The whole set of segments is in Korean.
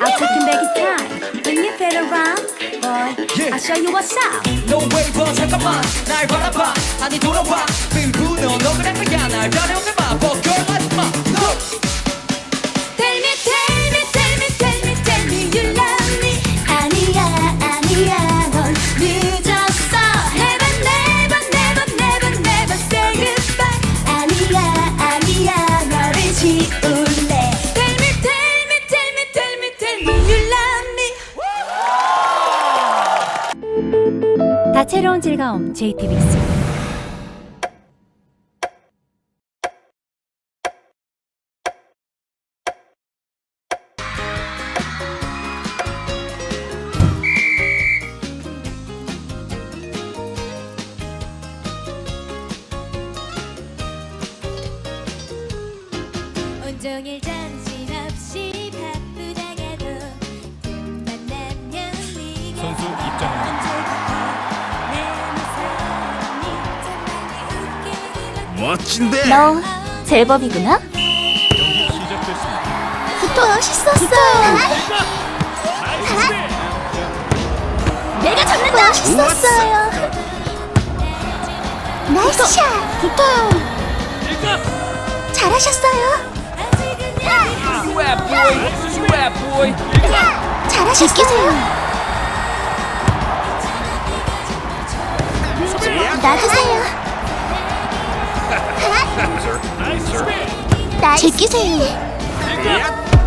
I'll take him back his time. Bring your head around, boy. Yeah. I'll show you what's up. No way, 더 잠깐만. 날 바라봐. 아니 돌아와. 밀고 너 너그랬 야. 날 가려오지 마. 벗겨 맞지 마. No. 즐거움 JTBC 온종일 정 멋진데. 너 제법이구나? 경기 시작됐습니다. 멋있었어요 내가 잡는다. 멋있었어요. 나이스 샷. 붙어요. 잘하셨어요? boy boy 잘하셨어요? 놔주세요 제끼세요.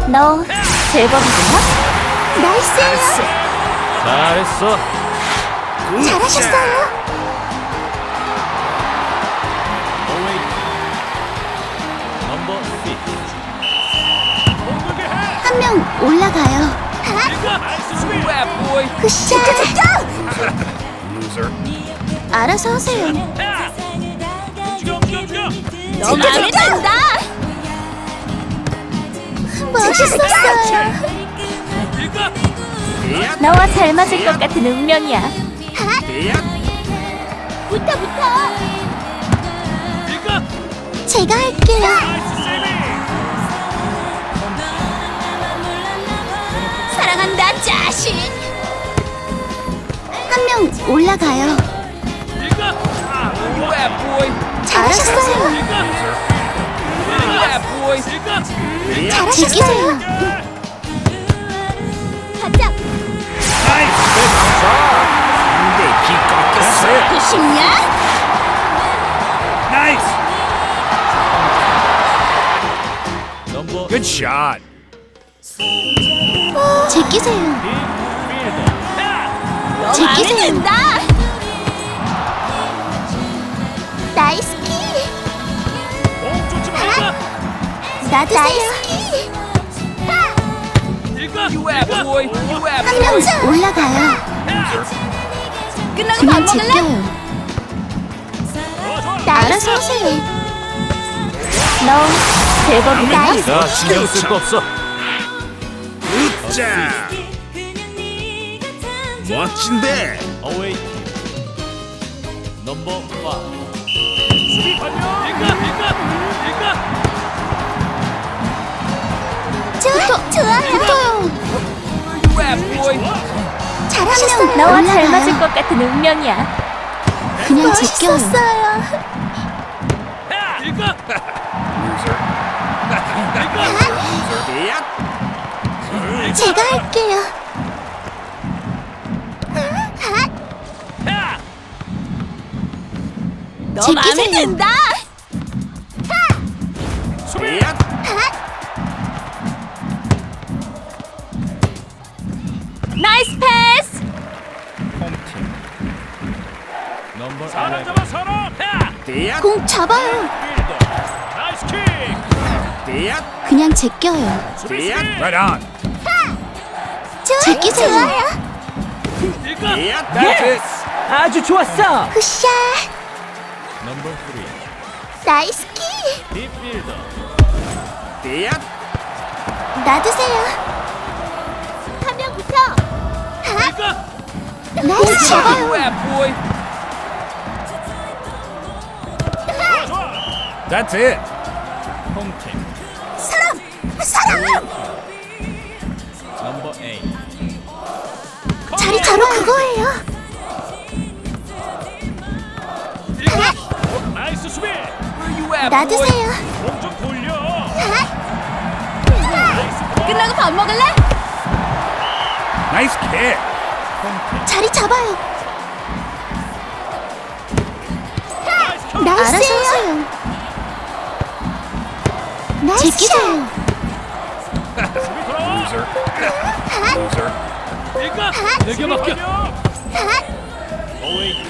너 제법이구나? 나이스예요. 잘했어. 잘하셨어요. 어웨이. 넘버 3. 한명 올라가요. boy 굿샷. 알아서 하세요 너 마음에 든다. 멋있었어요. 너와 잘 맞을 것 같은 운명이야. 붙어 붙어. 제가 할게요. 사랑한다 자식. 한명 올라가요. boy 잘하셨어요 잘하셨어요 가자 근데 기 꺾였어. 그 싶냐? 나이스. shot. 제끼세요. 제끼세요 놔두세요 Rap 한명 올라가요 끝나고 밥 먹을래? 알아서 하세요 너 제법이다 나 신경 쓸 거 없어. 으짜. 멋진데. 어웨이. 넘버 5. 수비 완료. 빅가 빅가 빅가. 잘하셨어요 너와 잘 맞을 것 같은 운명이야. 그냥 제껴요. 빅가. 제가 할게요. 너 마음에 든다. 수비. 나이스 패스 넘버 사람 잡아 사람. 공 잡아요. 나이스 킥. 그냥 제껴요. Right on. 제끼세요. 빅가. Yes 아주 좋았어! 굿샷. 넘버 3. 나이스 키 빅필더. 놔두세요. 한명 붙어! 빅가. 나이스. 잡아요 That's it. 홈팀 사람! 사랑! 넘버 8. 자리 바로 그거예요. 나이스 수비. 놔두세요. 몸좀 돌려. 끝나고 밥 먹을래? 나이스 캐. 자리 잡아요. 제끼세요. 일가. 내게 맡겨. 어웨이.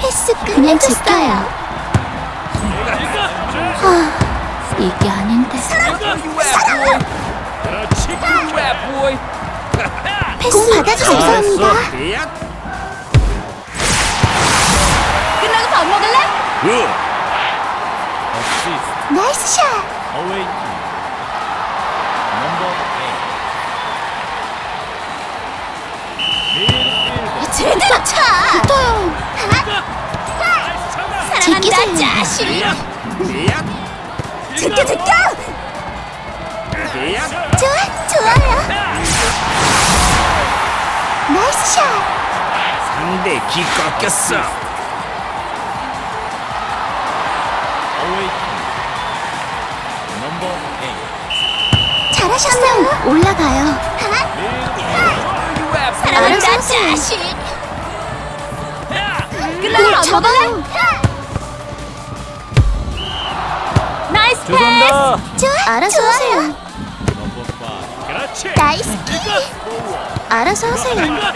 패스 그냥 제껴요. 아닌데. 그렇지. 패스 받아 감사합니다. 끝나고 밥 먹을래? 어시스트. 나이스 샷. 어웨이. 넘버 8. 제대로 차. 붙어요. 장난. 제끼세요. 자식. 제껴 제껴. 좋아 좋아요. 나이스 샷. 상대 기 꺾였어. 어웨이. 넘버 8. 잘하셨어요. 올라가요. 사랑한다 자식. 끝나고 잡아요. 나이스 패스. 좋아. 알아서 하세요. 넘버 5. 그렇지. 나이스. 알아서 하세요. 일가.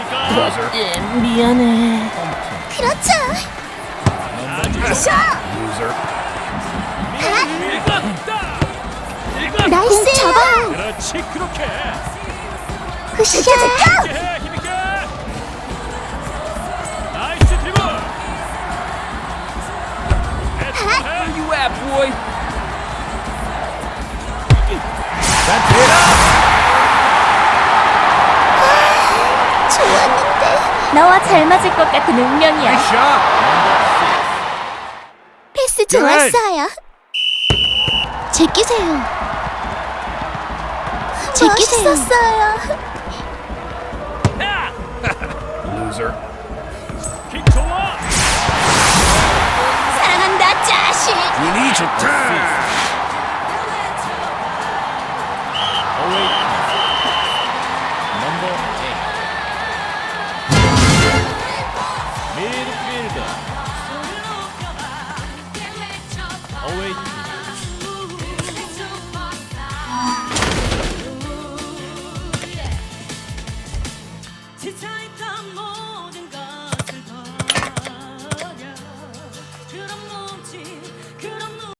미안해. 그렇죠. 일가. 나이스. 잡아요. 그렇지. 그렇게. 굿샷. 잘 맞을 것 같은 운명이야. 패스 좋았어요. 제끼세요. 제끼세요. 멋있었어요. Loser. 사랑한다 자식. 운이 좋다. Oh, Always.